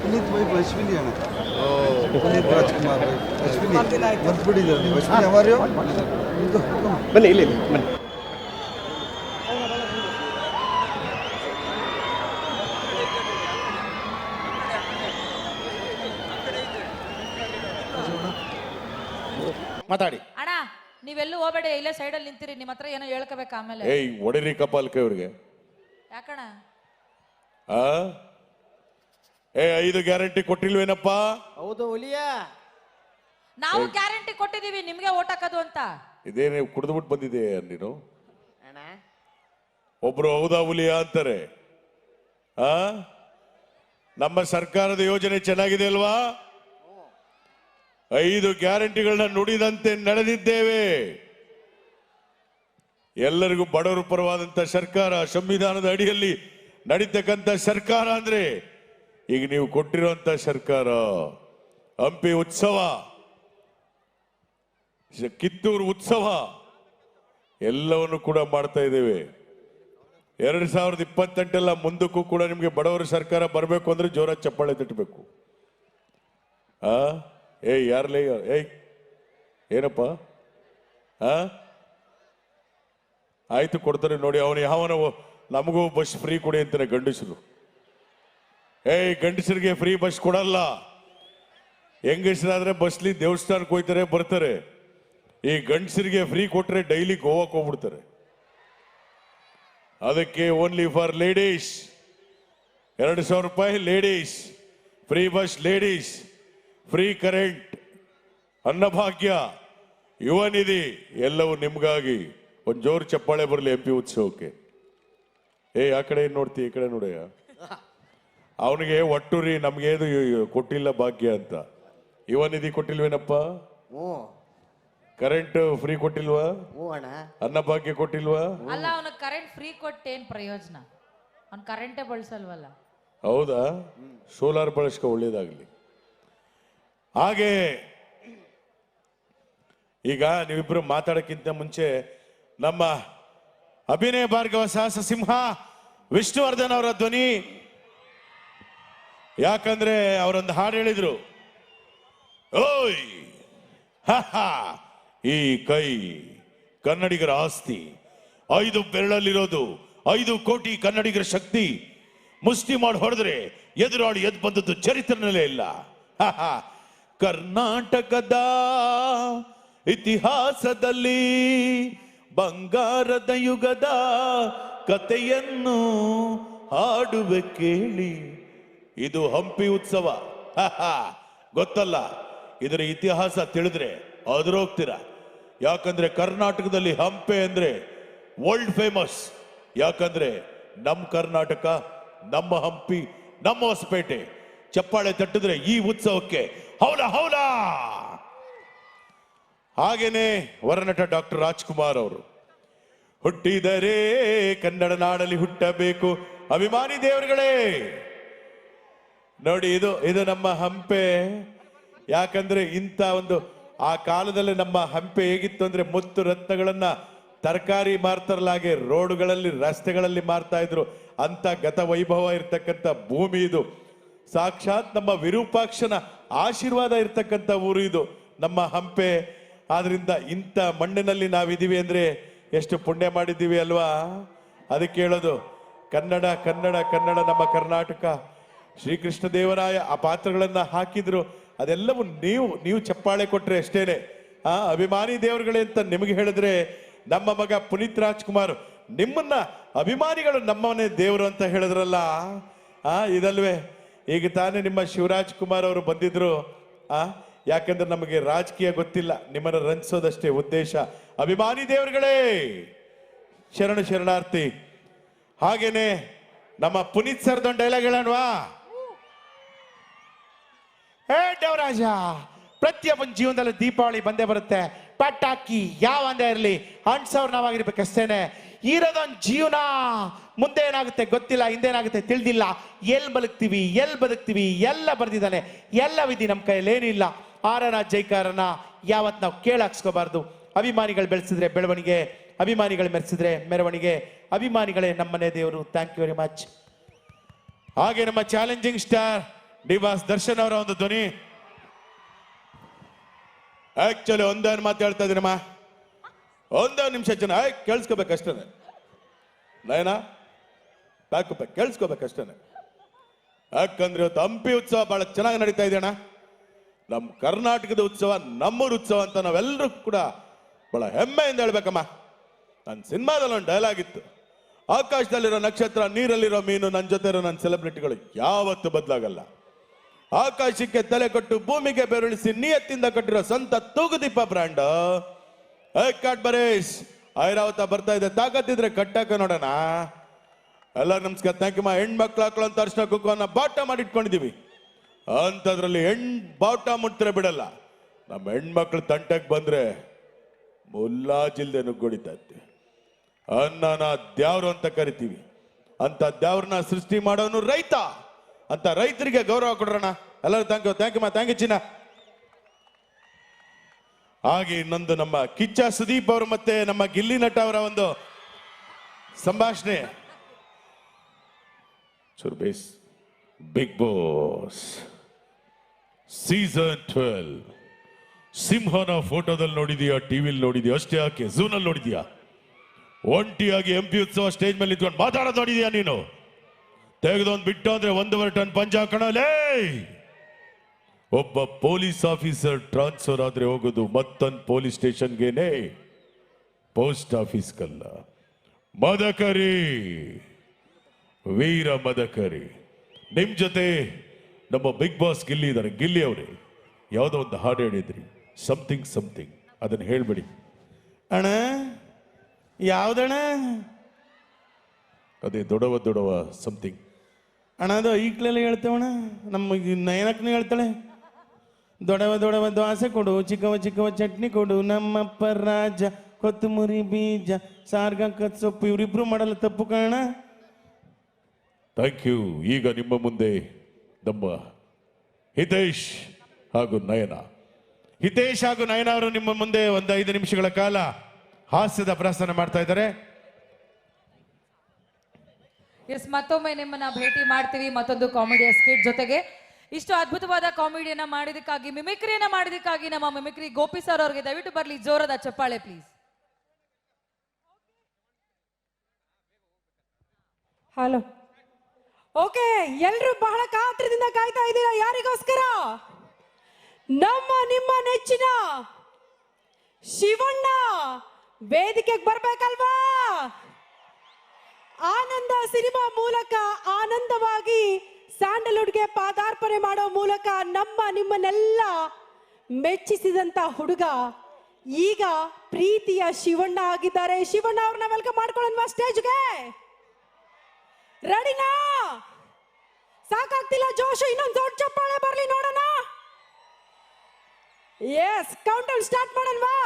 Puneeth wife Ashwini ಅಣ್ಣ. ಪುನೀತ್ ರಾಜ್ಕುಮಾರ್ ಅಶ್ವಿನಿ ಮರ್ತ್ಬಿಟ್ಟಿದ್ದಾರೆ ನೀವು ಅಶ್ವಿನಿ ಅವರ್ಯೋ ಬನ್ನಿ ಇಲ್ಲಿ ಇಲ್ಲಿ, ಬನ್ನಿ. ಮಾತಾಡಿ. ನೀವೆಲ್ಲೂ ಹೋಗಬೇಡ ಇಲ್ಲೇ ಸೈಡಲ್ಲಿ ನಿಂತಿರಿ ನಿಮ್ಮ ಹತ್ರ ಏನೋ ಹೇಳ್ಕೋಬೇಕು ಆಮೇಲೆ. ಏಯ್ ಒಡಿರಿ ಕಪಾಲ್ಕ ಇವ್ರಿಗೆ. ಯಾಕಣ ಆ? ಏ ಐದು ಗ್ಯಾರಂಟಿ ಕೊಟ್ಟಿಲ್ವೇನಪ್ಪ? ಹೌದು ಹುಲಿಯ. ನಾವು ಗ್ಯಾರಂಟಿ ಕೊಟ್ಟಿದೀವಿ ನಿಮ್ಗೆ ಓಟ್ ಹಾಕೋದು ಅಂತ. ಇದೇನೇ ಕುಡಿದ್ಬಿಟ್ಟು ಬಂದಿದೆ ನೀನು? ಅಣ್ಣ. ಒಬ್ರು ಹೌದಾ ಹುಲಿಯ ಅಂತಾರೆ. ಆ? ನಮ್ಮ ಸರ್ಕಾರದ ಯೋಜನೆ ಚೆನ್ನಾಗಿದೆ ಅಲ್ವಾ? ಐದು ಗ್ಯಾರಂಟಿಗಳನ್ನ ನುಡಿದಂತೆ ನಡೆದಿದ್ದೇವೆ. ಎಲ್ಲರಿಗೂ ಬಡವರು ಪರವಾದಂತ ಸರ್ಕಾರ ಸಂವಿಧಾನದ ಅಡಿಯಲ್ಲಿ ನಡೀತಕ್ಕಂಥ ಸರ್ಕಾರ ಅಂದ್ರೆ ಈಗ ನೀವು ಕೊಟ್ಟಿರುವಂತ ಸರ್ಕಾರ ಹಂಪಿ ಉತ್ಸವ, ಕಿತ್ತೂರು ಉತ್ಸವ, ಎಲ್ಲವನ್ನು ಕೂಡ ಮಾಡ್ತಾ ಇದ್ದೇವೆ. ಎರಡು ಸಾವಿರದ ಇಪ್ಪತ್ತೆಂಟೆಲ್ಲ ಮುಂದಕ್ಕೂ ಕೂಡ ನಿಮಗೆ ಬಡವರ ಸರ್ಕಾರ ಬರಬೇಕು ಅಂದ್ರೆ ಜೋರ ಚಪ್ಪಾಳೆ ತಟ್ಟಬೇಕು. ಆ? ಏಯ್, ಯಾರ್ಲೇ ಏಯ್, ಏನಪ್ಪ? ಆಯ್ತು ಕೊಡ್ತಾರೆ ನೋಡಿ, ಅವನು ಯಾವನ ನಮಗೂ ಬಸ್ ಫ್ರೀ ಕೊಡಿ ಅಂತಾನೆ ಗಂಡಸರು. ಏಯ್, ಗಂಡಸರಿಗೆ ಫ್ರೀ ಬಸ್ ಕೊಡಲ್ಲ. ಹೆಂಗಸರಾದ್ರೆ ಬಸ್ಲಿ ದೇವಸ್ಥಾನಕ್ಕೆ ಹೋಯ್ತಾರೆ, ಬರ್ತಾರೆ. ಈ ಗಂಡಸರಿಗೆ ಫ್ರೀ ಕೊಟ್ಟರೆ ಡೈಲಿ ಗೋವಾಕ್ ಹೋಗ್ಬಿಡ್ತಾರೆ. ಅದಕ್ಕೆ ಓನ್ಲಿ ಫಾರ್ ಲೇಡೀಸ್ ಎರಡು ಸಾವಿರ ರೂಪಾಯಿ ladies free bus ladies free current Annabhagya Yuva Nidhi ಎಲ್ಲವೂ ನಿಮ್ಗಾಗಿ. ಒಂದು ಜೋರು ಚಪ್ಪಾಳೆ ಬರಲಿ ಎಂ ಪಿ ಉತ್ಸವಕ್ಕೆ. ಏ ಆ ಕಡೆ ಏನ್ ನೋಡ್ತಿ ಈ ಕಡೆ ನೋಡಯ್ಯ? ಅವನಿಗೆ ಒಟ್ಟು ರೀ ನಮ್ಗೇದು ಕೊಟ್ಟಿಲ್ಲ ಭಾಗ್ಯ ಅಂತ. ಯುವ ನಿಧಿ ಕೊಟ್ಟಿಲ್ವೇನಪ್ಪ? ಹ್ಞೂ. ಕರೆಂಟ್ ಫ್ರೀ ಕೊಟ್ಟಿಲ್ವಾ? ಹ್ಞೂ ಅಣ್ಣ. ಅನ್ನಭಾಗ್ಯ ಕೊಟ್ಟಿಲ್ವಾ? ಅಲ್ಲ ಅವನು ಕರೆಂಟ್ ಫ್ರೀ ಕೊಟ್ಟೇನ್ ಪ್ರಯೋಜನ? ಅವ್ನು ಕರೆಂಟೇ ಬಳಸಲ್ವಲ್ಲ? ಹೌದಾ? ಸೋಲಾರ್ ಬಳಸ್ಕೊ ಒಳ್ಳೇದಾಗ್ಲಿ. ಹಾಗೆ ಈಗ ನೀವಿಬ್ರು ಮಾತಾಡೋಕ್ಕಿಂತ ಮುಂಚೆ ನಮ್ಮ ಅಭಿನಯ ಭಾರ್ಗವ ಸಾಹಸ ಸಿಂಹ ವಿಷ್ಣುವರ್ಧನ್ ಅವರ ಧ್ವನಿ. ಯಾಕಂದ್ರೆ ಅವರೊಂದು ಹಾಡು ಹೇಳಿದ್ರು. ಓಯ್ ಈ ಕೈ ಕನ್ನಡಿಗರ ಆಸ್ತಿ, ಐದು ಬೆರಳಲ್ಲಿರೋದು, ಐದು ಕೋಟಿ ಕನ್ನಡಿಗರ ಶಕ್ತಿ. ಮುಷ್ಟಿ ಮಾಡಿ ಹೊಡೆದ್ರೆ ಎದುರಾಳಿ ಎದ್ ಬಂದದ್ದು ಚರಿತ್ರನಲ್ಲೇ ಇಲ್ಲ. ಕರ್ನಾಟಕದ ಇತಿಹಾಸದಲ್ಲಿ ಬಂಗಾರದ ಯುಗದ ಕಥೆಯನ್ನು ಹಾಡುವೆ ಕೇಳಿ. ಇದು ಹಂಪಿ ಉತ್ಸವ. ಗೊತ್ತಲ್ಲ? ಇದರ ಇತಿಹಾಸ ತಿಳಿದ್ರೆ ಹೋಗ್ತೀರಾ ಯಾಕಂದ್ರೆ ಕರ್ನಾಟಕದಲ್ಲಿ ಹಂಪೆ ಅಂದ್ರೆ ವರ್ಲ್ಡ್ ಫೇಮಸ್ ಯಾಕಂದ್ರೆ ನಮ್ಮ ಕರ್ನಾಟಕ, ನಮ್ಮ ಹಂಪಿ, ನಮ್ಮ ಹೊಸಪೇಟೆ. ಚಪ್ಪಾಳೆ ತಟ್ಟಿದ್ರೆ ಈ ಉತ್ಸವಕ್ಕೆ ಹೌಲ ಹೌಲ! ಹಾಗೇನೆ ವರನಟ ಡಾಕ್ಟರ್ ರಾಜ್ಕುಮಾರ್ ಅವರು, ಹುಟ್ಟಿದರೆ ಕನ್ನಡ ನಾಡಲ್ಲಿ ಹುಟ್ಟಬೇಕು. ಅಭಿಮಾನಿ ದೇವರುಗಳೇ! ನೋಡಿ, ಇದು ಇದು ನಮ್ಮ ಹಂಪೆ. ಯಾಕಂದ್ರೆ ಇಂಥ ಒಂದು, ಆ ಕಾಲದಲ್ಲಿ ನಮ್ಮ ಹಂಪೆ ಹೇಗಿತ್ತು ಅಂದ್ರೆ ಮುತ್ತು ರತ್ನಗಳನ್ನ ತರಕಾರಿ ಮಾರ್ತಾರಲ್ಲ ಹಾಗೆ ರೋಡ್ಗಳಲ್ಲಿ, ರಸ್ತೆಗಳಲ್ಲಿ ಮಾರ್ತಾ ಇದ್ರು. ಅಂತ ಗತ ವೈಭವ ಇರ್ತಕ್ಕಂಥ ಭೂಮಿ ಇದು. ಸಾಕ್ಷಾತ್ ನಮ್ಮ ವಿರೂಪಾಕ್ಷನ ಆಶೀರ್ವಾದ ಇರ್ತಕ್ಕಂಥ ಊರು ಇದು, ನಮ್ಮ ಹಂಪೆ. ಆದ್ರಿಂದ ಇಂಥ ಮಣ್ಣಿನಲ್ಲಿ ನಾವಿದೀವಿ ಅಂದ್ರೆ ಎಷ್ಟು ಪುಣ್ಯ ಮಾಡಿದ್ದೀವಿ ಅಲ್ವಾ? ಅದಕ್ಕೆ ಹೇಳೋದು ಕನ್ನಡ ಕನ್ನಡ ಕನ್ನಡ ನಮ್ಮ ಕರ್ನಾಟಕ. ಶ್ರೀಕೃಷ್ಣ ದೇವರಾಯ ಆ ಪಾತ್ರಗಳನ್ನ ಹಾಕಿದ್ರು. ಅದೆಲ್ಲವೂ ನೀವು ನೀವು ಚಪ್ಪಾಳೆ ಕೊಟ್ಟರೆ ಅಷ್ಟೇನೆ. ಆ, ಅಭಿಮಾನಿ ದೇವರುಗಳೇ ಅಂತ ನಿಮಗೆ ಹೇಳಿದ್ರೆ ನಮ್ಮ ಮಗ ಪುನೀತ್ ರಾಜ್ಕುಮಾರ್, ನಿಮ್ಮನ್ನ ಅಭಿಮಾನಿಗಳು ನಮ್ಮನೆ ದೇವರು ಅಂತ ಹೇಳಿದ್ರಲ್ಲ? ಆ, ಇದಲ್ವೇ? ಈಗ ತಾನೇ ನಿಮ್ಮ ಶಿವರಾಜ್ ಕುಮಾರ್ ಅವರು ಬಂದಿದ್ರು. ಆ, ಯಾಕಂದ್ರೆ ನಮಗೆ ರಾಜಕೀಯ ಗೊತ್ತಿಲ್ಲ, ನಿಮ್ಮನ್ನು ರಂಜಿಸೋದಷ್ಟೇ ಉದ್ದೇಶ. ಅಭಿಮಾನಿ ದೇವರುಗಳೇ, ಶರಣ ಶರಣಾರ್ಥಿ. ಹಾಗೇನೆ ನಮ್ಮ ಪುನೀತ್ ಸರ್ದೊಂದು ಡೈಲಾಗ್ ಹೇಳೋಣವಾ? ಹೇ ದೇವರಾಜ, ಪ್ರತಿಯೊಬ್ಬನ ಜೀವನದಲ್ಲಿ ದೀಪಾವಳಿ ಬಂದೇ ಬರುತ್ತೆ. ಪಟಾಕಿ ಯಾವ ಒಂದೇ ಇರಲಿ ಅನ್ಸವ್ರು ನಾವಾಗಿರ್ಬೇಕಷ್ಟೇನೆ. ಇರೋದೊಂದು ಜೀವನ ಮುಂದೆ ಏನಾಗುತ್ತೆ ಗೊತ್ತಿಲ್ಲ, ಹಿಂದೇನಾಗುತ್ತೆ ತಿಳಿದಿಲ್ಲ. ಎಲ್ಲಿ ಬದುಕ್ತೀವಿ ಎಲ್ಲಿ ಬದುಕ್ತೀವಿ, ಎಲ್ಲ ಬರ್ದಿದ್ದಾನೆ. ಎಲ್ಲ ವಿಧಿ ನಮ್ಮ ಕೈಯಲ್ಲಿ ಏನಿಲ್ಲ ಆರನ ಜೈಕಾರನ ಯಾವತ್ತು ನಾವು ಕೇಳಾಕ್ಸ್ಕೋಬಾರ್ದು. ಅಭಿಮಾನಿಗಳು ಬೆಳೆಸಿದ್ರೆ ಬೆಳವಣಿಗೆ, ಅಭಿಮಾನಿಗಳು ಮೆರೆಸಿದ್ರೆ ಮೆರವಣಿಗೆ, ಅಭಿಮಾನಿಗಳೇ ನಮ್ಮನೆ ದೇವರು. ಥ್ಯಾಂಕ್ ಯು ವೆರಿ ಮಚ್ ಹಾಗೆ ನಮ್ಮ ಚಾಲೆಂಜಿಂಗ್ ಸ್ಟಾರ್ ಡಿವಾಸ್ ದರ್ಶನ್ ಅವರ ಒಂದು ಧ್ವನಿ. ಆಕ್ಚುಲಿ ಒಂದೊಂದು ಮಾತಾಡ್ತಾ ಹೇಳ್ತಾ ಒಂದೊಂದು ನಿಮಿಷ ಜನ ಆಯ್ ಕೇಳಿಸ್ಕೋಬೇಕಷ್ಟೇ ನಯನ ಪ್ಯಾಕಪ್ಪ ಕೇಳಿಸ್ಕೋಬೇಕಷ್ಟೇ ಯಾಕಂದ್ರೆ ಇವತ್ತು ಹಂಪಿ ಉತ್ಸವ ಬಹಳ ಚೆನ್ನಾಗಿ ನಡೀತಾ ಇದೆಯಣ್ಣ. ನಮ್ಮ ಕರ್ನಾಟಕದ ಉತ್ಸವ, ನಮ್ಮೂರ ಉತ್ಸವ ಅಂತ ನಾವೆಲ್ಲರೂ ಕೂಡ ಬಹಳ ಹೆಮ್ಮೆಯಿಂದ ಹೇಳ್ಬೇಕಮ್ಮ. ನನ್ನ ಸಿನಿಮಾದಲ್ಲಿ ಒಂದು ಡೈಲಾಗ್ ಇತ್ತು. ಆಕಾಶದಲ್ಲಿರೋ ನಕ್ಷತ್ರ, ನೀರಲ್ಲಿರೋ ಮೀನು ನನ್ನ ಜೊತೆ ಇರೋ ನನ್ನ ಸೆಲೆಬ್ರಿಟಿಗಳು ಯಾವತ್ತೂ ಬದಲಾಗಲ್ಲ. ಆಕಾಶಕ್ಕೆ ತಲೆ ಕೊಟ್ಟು ಭೂಮಿಗೆ ಬೆರಳಿಸಿ ನಿಯತ್ತಿಂದ ಕಟ್ಟಿರೋ ಸಂತ ತೂಗುದೀಪ ಬ್ರ್ಯಾಂಡ್. ಕಾಟ್ ಬರೇಶ್, ಐರಾವತ ಬರ್ತಾ ಇದೆ. ತಾಕತ್ತಿದ್ರೆ ಕಟ್ಟಾಕ ನೋಡೋಣ. ಎಲ್ಲ ನಮಸ್ಕಾರ. ಥ್ಯಾಂಕ್ ಯು ಮಾ. ಹೆಣ್ಮಕ್ಳು ಅಂತ ಅರ್ಶನ ಕುಕ್ಕುವನ್ನ ಬಾಟ ಮಾಡಿ ಇಟ್ಕೊಂಡಿದ್ದೀವಿ. ಅಂಥದ್ರಲ್ಲಿ ಹೆಣ್ ಬಾಟ ಮುಟ್ತಾರೆ ಬಿಡಲ್ಲ. ನಮ್ಮ ಹೆಣ್ಮಕ್ಳು ತಂಟಕ್ಕೆ ಬಂದ್ರೆ ಮುಲ್ಲಾಜಿಲ್ದೆ ನುಗ್ಗೊಡಿತಾ ಇರ್ತೀವಿ ಅನ್ನನ ದ್ಯಾವ್ರು ಅಂತ ಕರಿತೀವಿ. ಅಂತ ದ್ಯಾವ್ರನ್ನ ಸೃಷ್ಟಿ ಮಾಡೋನು ರೈತ. ಅಂತ ರೈತರಿಗೆ ಗೌರವ ಕೊಡೋಣ ಎಲ್ಲರೂ ಥ್ಯಾಂಕ್ ಯು ಥ್ಯಾಂಕ್ ಯು ಮಾ. ಥ್ಯಾಂಕ್ ಯು ಚಿನ್ನ. ಹಾಗೆ ಇನ್ನೊಂದು ನಮ್ಮ ಕಿಚ್ಚ ಸುದೀಪ್ ಅವರು ಮತ್ತೆ ನಮ್ಮ ಗಿಲ್ಲಿ ನಟ ಅವರ ಒಂದು ಸಂಭಾಷಣೆ. ಸುರ್ಬೇಸ್ ಬಿಗ್ ಬಾಸ್ ಸೀಸನ್ ಟ್ವೆಲ್ ಸಿಂಹನ ಫೋಟೋದಲ್ಲಿ ನೋಡಿದೀಯಾ, ಟಿವಿಲಿ ನೋಡಿದ್ಯಾ, ಅಷ್ಟೇ ಯಾಕೆ, ಝೂನಲ್ಲಿ ನೋಡಿದೀಯಾ? ಒಂಟಿಯಾಗಿ ಎಂ ಪಿ ಉತ್ಸವ ಸ್ಟೇಜ್ ಮೇಲೆ ನಿಂತ್ಕೊಂಡು ಮಾತಾಡೋದು ನೋಡಿದೀಯಾ ನೀನು? ತೆಗೆದೊಂದು ಬಿಟ್ಟು ಅಂದ್ರೆ ಒಂದೂವರೆ ಟನ್ ಪಂಜಾ ಹಾಕೋಣಲೇ ಒಬ್ಬ ಪೊಲೀಸ್ ಆಫೀಸರ್ ಟ್ರಾನ್ಸ್ಫರ್ ಆದ್ರೆ ಹೋಗೋದು ಮತ್ತೊಂದು ಪೊಲೀಸ್ ಸ್ಟೇಷನ್ಗೇನೆ? ಪೋಸ್ಟ್ ಆಫೀಸ್ಗಲ್ಲ ಮದಕರಿ! ವೀರ ಮದಕರಿ! ನಿಮ್ ಜೊತೆ ನಮ್ಮ ಬಿಗ್ ಬಾಸ್ ಗಿಲ್ಲಿ ಇದ್ದಾರೆ ಗಿಲ್ಲಿ ಅವರೇ ಯಾವುದೋ ಒಂದು ಹಾಡು ಹೇಳಿದ್ರಿ. ಸಮಥಿಂಗ್ ಸಮಥಿಂಗ್ ಅದನ್ನ ಹೇಳ್ಬಿಡಿ. ಅಣ್ಣ ಯಾವ್ದಣ ಅದೇ ದೊಡವ ದೊಡವ ಸಮಥಿಂಗ್ ಅಣ್ಣ ಅದು ಈಗ್ಲೆಲ್ಲ ಹೇಳ್ತೇವಣ್ಣ. ನಮ್ಮ ನಯನಕ್ಕೂ ಹೇಳ್ತಾಳೆ. ದೊಡವ ದೊಡವ ದ್ವಾಸೆ ಕೊಡು ಚಿಕ್ಕವ ಚಿಕ್ಕವ ಚಟ್ನಿ ಕೊಡು ನಮ್ಮಪ್ಪ ರಾಜ ಕೊತ್ತಂಬರಿ ಬೀಜ ಸಾರ್ಗ ಸೊಪ್ಪು ಇವರಿಬ್ರು ಮಾಡಲ್ಲ ತಪ್ಪು ಕಾರಣ? ಥ್ಯಾಂಕ್ ಯು ಈಗ ನಿಮ್ಮ ಮುಂದೆ ನಮ್ಮ ಹಿತೇಶ್ ಹಾಗೂ ನಯನ. ಹಿತೇಶ್ ಹಾಗೂ ನಯನ ಅವರು ನಿಮ್ಮ ಮುಂದೆ ಒಂದು ಐದು ನಿಮಿಷಗಳ ಕಾಲ ಹಾಸ್ಯದ ಪ್ರಸನ್ನ ಮಾಡ್ತಾ ಇದ್ದಾರೆ. ಎಸ್ ಮತ್ತೊಮ್ಮೆ ನಿಮ್ಮನ್ನ ಭೇಟಿ ಮಾಡ್ತೀವಿ ಮತ್ತೊಂದು ಕಾಮಿಡಿಯ ಸ್ಕಿಟ್ ಜೊತೆಗೆ. ಇಷ್ಟು ಅದ್ಭುತವಾದ ಕಾಮಿಡಿಯನ್ನ ಮಾಡಿದಕ್ಕಾಗಿ ಮಿಮಿಕ್ರಿಯನ್ನ ಮಾಡಿದಕ್ಕಾಗಿ ನಮ್ಮ ಮಿಮಿಕ್ರಿ ಗೋಪಿ ಸರ್ ಅವ್ರಿಗೆ ದಯವಿಟ್ಟು ಬರ್ಲಿ, ಜೋರದ ಚಪ್ಪಾಳೆ ಪ್ಲೀಸ್ ಹಲೋ ಓಕೆ ಎಲ್ರು ಬಹಳ ಕಾತ್ರದಿಂದ ಕಾಯ್ತಾ ಇದ್ದೀರಾ ಯಾರಿಗೋಸ್ಕರ? ನಮ್ಮ, ನಿಮ್ಮ ನೆಚ್ಚಿನ ಶಿವಣ್ಣ ವೇದಿಕೆಗೆ ಬರ್ಬೇಕಲ್ವಾ? ಆನಂದ ಸಿನಿಮಾ ಮೂಲಕ ಆನಂದವಾಗಿ ಸ್ಯಾಂಡಲ್ವುಡ್ಗೆ ಪಾದಾರ್ಪಣೆ ಮಾಡೋ ಮೂಲಕ ನಮ್ಮ ನಿಮ್ಮನ್ನೆಲ್ಲ ಮೆಚ್ಚಿಸಿದಂತ ಹುಡುಗ ಈಗ ಪ್ರೀತಿಯ ಶಿವಣ್ಣ ಆಗಿದ್ದಾರೆ. ಶಿವಣ್ಣ ಅವ್ರನ್ನ ವೆಲ್ಕಮ್ ಮಾಡ್ಕೊಳ್ಳೋಣ ಸ್ಟೇಜ್ಗೆ ರೆಡಿನಾ ಸಾಕಾಗ್ತಿಲ್ಲ ಜೋಶ, ಇನ್ನೊಂದು ದೊಡ್ಡ ಚಪ್ಪಾಳೆ ಬರ್ಲಿ ನೋಡೋಣ. S countdown start ಮಾಡೋಣವಾ